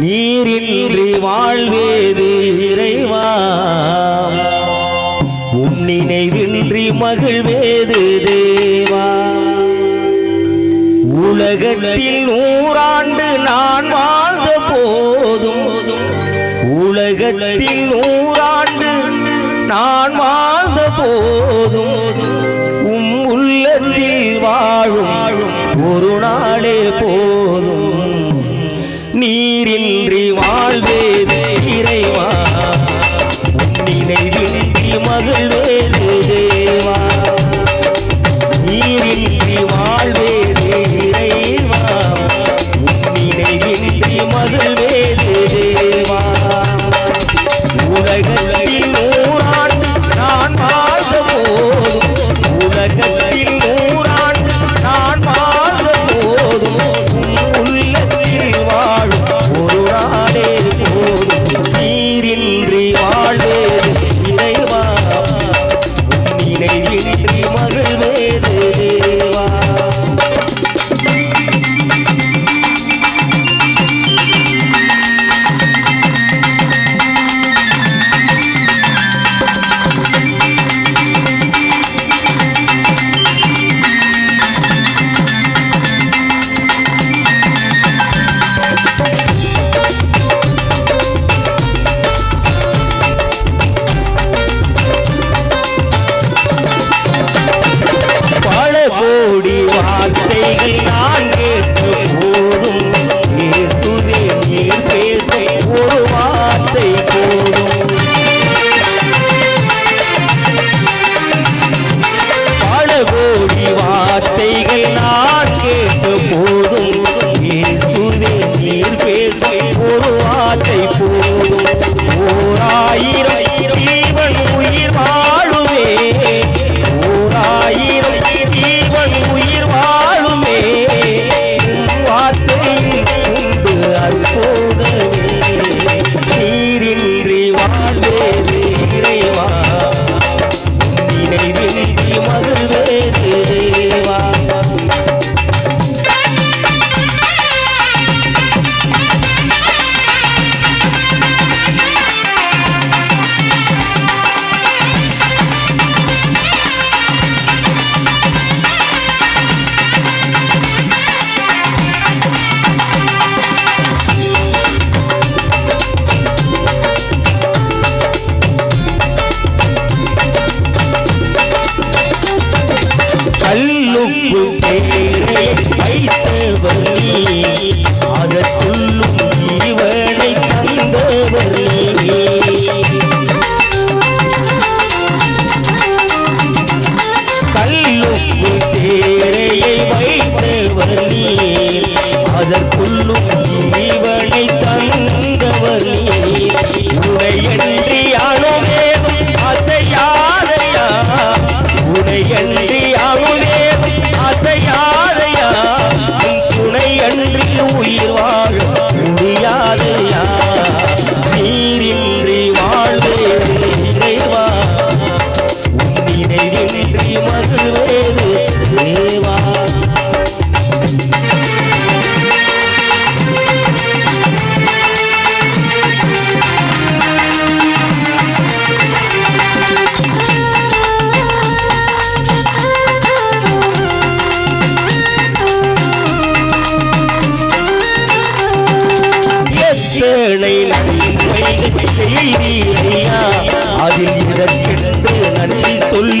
நீரின்றி வாழ்வேது இறைவா. உம் நினைவின்றி மகிழ்வேது தேவா. உலகத்தில் நூறாண்டு நான் வாழ்ந்த போதும் உலகத்தில் நூறாண்டு நான் வாழ்ந்த போதும் உம் உள்ளத்தில் வாழும் ஒரு நாளே போ இன்றி வாழ்வே செய்திகள் நான் கேட்க போதும் இயேசுவே நீர் பேச ஒரு வார்த்தை போதும். பல கோடி வார்த்தைகள் நான் கேட்க போதும் ஒரு வார்த்தை போதும். ஓராயிரம் எய்தீரையா அதில் இதற்கென்று நன்றி சொல்லி